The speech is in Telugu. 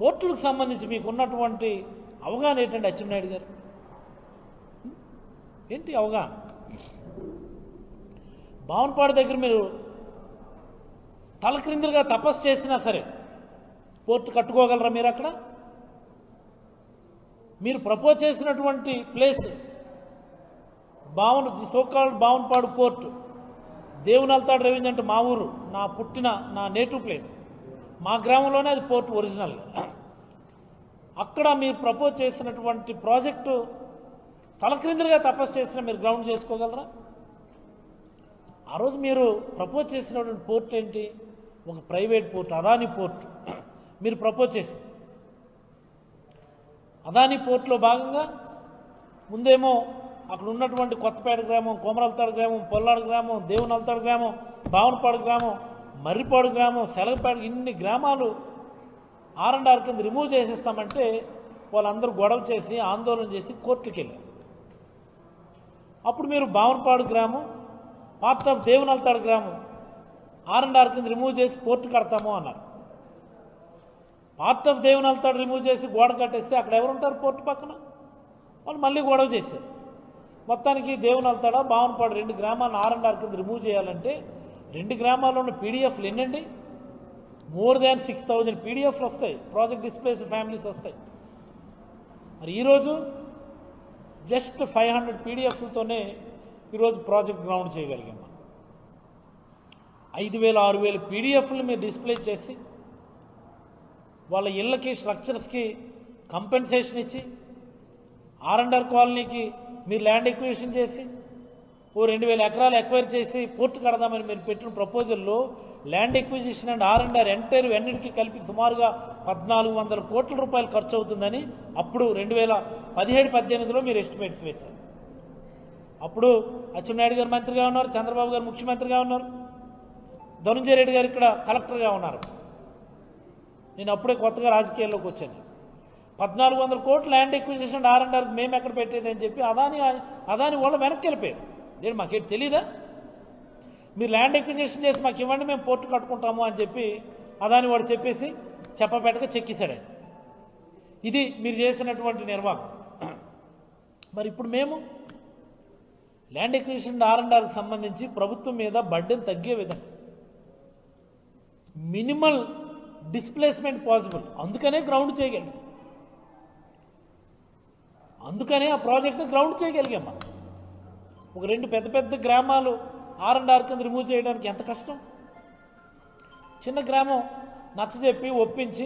పోర్టులకు సంబంధించి మీకు ఉన్నటువంటి అవగాహన ఏంటండి అచ్చెన్నాయుడు గారు? ఏంటి అవగాహన? బావనపాడు దగ్గర మీరు తలక్రిందులుగా తపస్సు చేసినా సరే పోర్టు కట్టుకోగలరా మీరు అక్కడ? మీరు ప్రపోజ్ చేసినటువంటి place Bavana so called Bavanapadu port Devunaltadu revenue అంటే మా ఊరు నా పుట్టిన నా నేటివ్ ప్లేస్. మా గ్రామంలోనే అది పోర్ట్ ఒరిజినల్. అక్కడ మీరు ప్రపోజ్ చేసినటువంటి ప్రాజెక్టు తలక్రిందులుగా తపస్సు చేసిన మీరు గ్రౌండ్ చేసుకోగలరా? ఆ రోజు మీరు ప్రపోజ్ చేసినటువంటి పోర్ట్ ఏంటి? ఒక ప్రైవేట్ పోర్ట్ అదాని పోర్ట్. మీరు ప్రపోజ్ చేసి అదాని పోర్ట్లో భాగంగా ముందేమో అక్కడ ఉన్నటువంటి కొత్తపేట గ్రామం కోమరల్తాడు గ్రామం పొల్లాడు గ్రామం దేవునల్తాడు గ్రామం బావనపాడు గ్రామం మర్రిపాడు గ్రామం సెలగపాడు ఇన్ని గ్రామాలు ఆర్ అండ్ ఆర్ కింద రిమూవ్ చేసేస్తామంటే వాళ్ళందరూ గొడవ చేసి ఆందోళన చేసి కోర్టుకి వెళ్ళారు అప్పుడు మీరు బావనపాడు గ్రామం పార్ట్ ఆఫ్ దేవునల్తాడు గ్రామం ఆర్ అండ్ ఆర్ కింద రిమూవ్ చేసి పోర్టు కడతాము అన్నారు. పార్ట్ ఆఫ్ దేవునల్తాడు రిమూవ్ చేసి గోడ కట్టేస్తే అక్కడ ఎవరు ఉంటారు పోర్టు పక్కన? వాళ్ళు మళ్ళీ గొడవ చేశారు. మొత్తానికి దేవునల్తాడ బావనపాడు రెండు గ్రామాలను ఆర్ అండ్ ఆర్ కింద రిమూవ్ చేయాలంటే రెండు గ్రామాల్లో ఉన్న పీడిఎఫ్లు ఎన్నండి? మోర్ దాన్ సిక్స్ థౌజండ్ పీడిఎఫ్లు వస్తాయి. ప్రాజెక్ట్ డిస్ప్లేస్ ఫ్యామిలీస్ వస్తాయి. మరి ఈరోజు జస్ట్ ఫైవ్ హండ్రెడ్ పీడిఎఫ్లతోనే ఈరోజు ప్రాజెక్ట్ గ్రౌండ్ చేయగలిగాం మనం. ఐదు వేల ఆరు వేల పీడిఎఫ్లు మీరు డిస్ప్లే చేసి వాళ్ళ ఇళ్ళకి స్ట్రక్చర్స్కి కంపెన్సేషన్ ఇచ్చి ఆర్ అండ్ ఆర్ కాలనీకి మీరు ల్యాండ్ ఎక్విజిషన్ చేసి ఓ రెండు వేల ఎకరాలు ఎక్వైర్ చేసి పోర్టు కడదామని మీరు పెట్టిన ప్రపోజల్లో land acquisition and R and R entire అన్నిటికీ కలిపి సుమారుగా పద్నాలుగు వందల కోట్ల రూపాయలు ఖర్చు అవుతుందని అప్పుడు రెండు వేల పదిహేడు పద్దెనిమిదిలో మీరు ఎస్టిమేట్స్ వేశారు. అప్పుడు అచ్చెన్నాయుడు గారు మంత్రిగా ఉన్నారు చంద్రబాబు గారు ముఖ్యమంత్రిగా ఉన్నారు ధనుంజయ రెడ్డి గారు ఇక్కడ కలెక్టర్గా ఉన్నారు. నేను అప్పుడే కొత్తగా రాజకీయాల్లోకి వచ్చాను. పద్నాలుగు వందల కోట్ల land acquisition R and R మేము ఎక్కడ పెట్టేది అని చెప్పి అదాని అదాని వాళ్ళు వెనక్కి వెళ్ళిపోయారు. నేను మాకేం తెలీదా? మీరు ల్యాండ్ ఎక్విజిషన్ చేసి మాకు ఇవ్వండి మేము పోర్టు కట్టుకుంటాము అని చెప్పి అదాని వాడు చెప్పేసి చెప్పబెట్టక చెక్కేశాడు ఆయన. ఇది మీరు చేసినటువంటి నిర్వాహం. మరి ఇప్పుడు మేము ల్యాండ్ ఎక్విజిషన్ ఆర్ అండ్ ఆర్కి సంబంధించి ప్రభుత్వం మీద బడ్డెన్ తగ్గే విధంగా మినిమల్ డిస్ప్లేస్మెంట్ పాసిబుల్. అందుకనే గ్రౌండ్ చేయగలిగాం. అందుకనే ఆ ప్రాజెక్ట్ని గ్రౌండ్ చేయగలిగాం మనం. ఒక రెండు పెద్ద పెద్ద గ్రామాలు ఆర్ అండ్ ఆర్ కింద రిమూవ్ చేయడానికి ఎంత కష్టం? చిన్న గ్రామం నచ్చజెప్పి ఒప్పించి